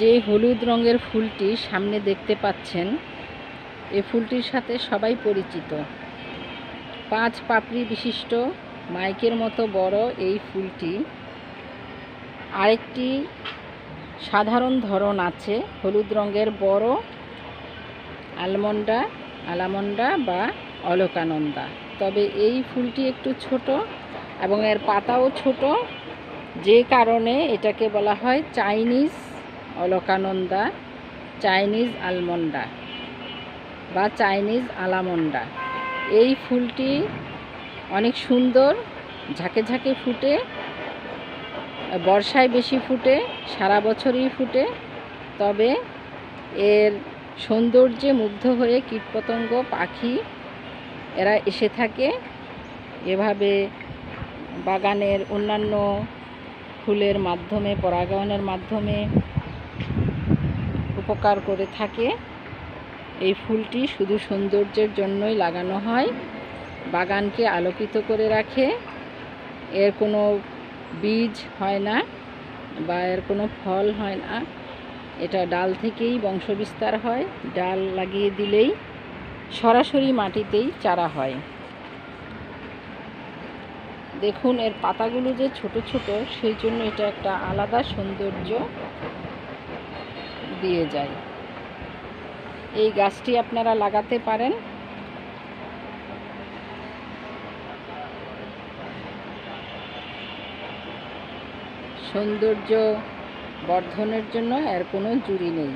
যে হলুদ রঙের ফুলটি সামনে দেখতে পাচ্ছেন, এ ফুলটির সাথে সবাই পরিচিত। পাঁচ পাপড়ি বিশিষ্ট মাইকের মতো বড় এই ফুলটি। আরেকটি সাধারণ ধরন আছে, হলুদ রঙের বড় আলমন্ডা, আলামন্ডা বা অলকানন্দা। তবে এই ফুলটি একটু ছোট এবং এর পাতাও ছোট, যে কারণে এটাকে বলা হয় চাইনিজ অলকানন্দা, চাইনিজ আলমন্ডা বা চাইনিজ আলামন্ডা। এই ফুলটি অনেক সুন্দর, ঝাঁকে ঝাঁকে ফুটে, বর্ষায় বেশি ফুটে, সারা বছরই ফুটে, তবে এর সৌন্দর্যে মুগ্ধ হয়ে কীটপতঙ্গ, পাখি এরা এসে থাকে। এভাবে বাগানের অন্যান্য ফুলের মাধ্যমে, পরাগায়নের মাধ্যমে উপকার করে থাকে। এই ফুলটি শুধু সৌন্দর্যের জন্যই লাগানো হয়, বাগানকে আলোকিত করে রাখে। এর কোনো বীজ হয় না বা এর কোনো ফল হয় না। এটা ডাল থেকেই বংশবিস্তার হয়। ডাল লাগিয়ে দিলেই সরাসরি মাটিতেই চারা হয়। দেখুন, এর পাতাগুলো যে ছোট ছোট, সেই জন্য এটা একটা আলাদা সৌন্দর্য। দিয়ে যায়। এই গাছটি আপনারা লাগাতে পারেন। সৌন্দর্য বর্ধনের জন্য এর কোনো জুড়ি নেই।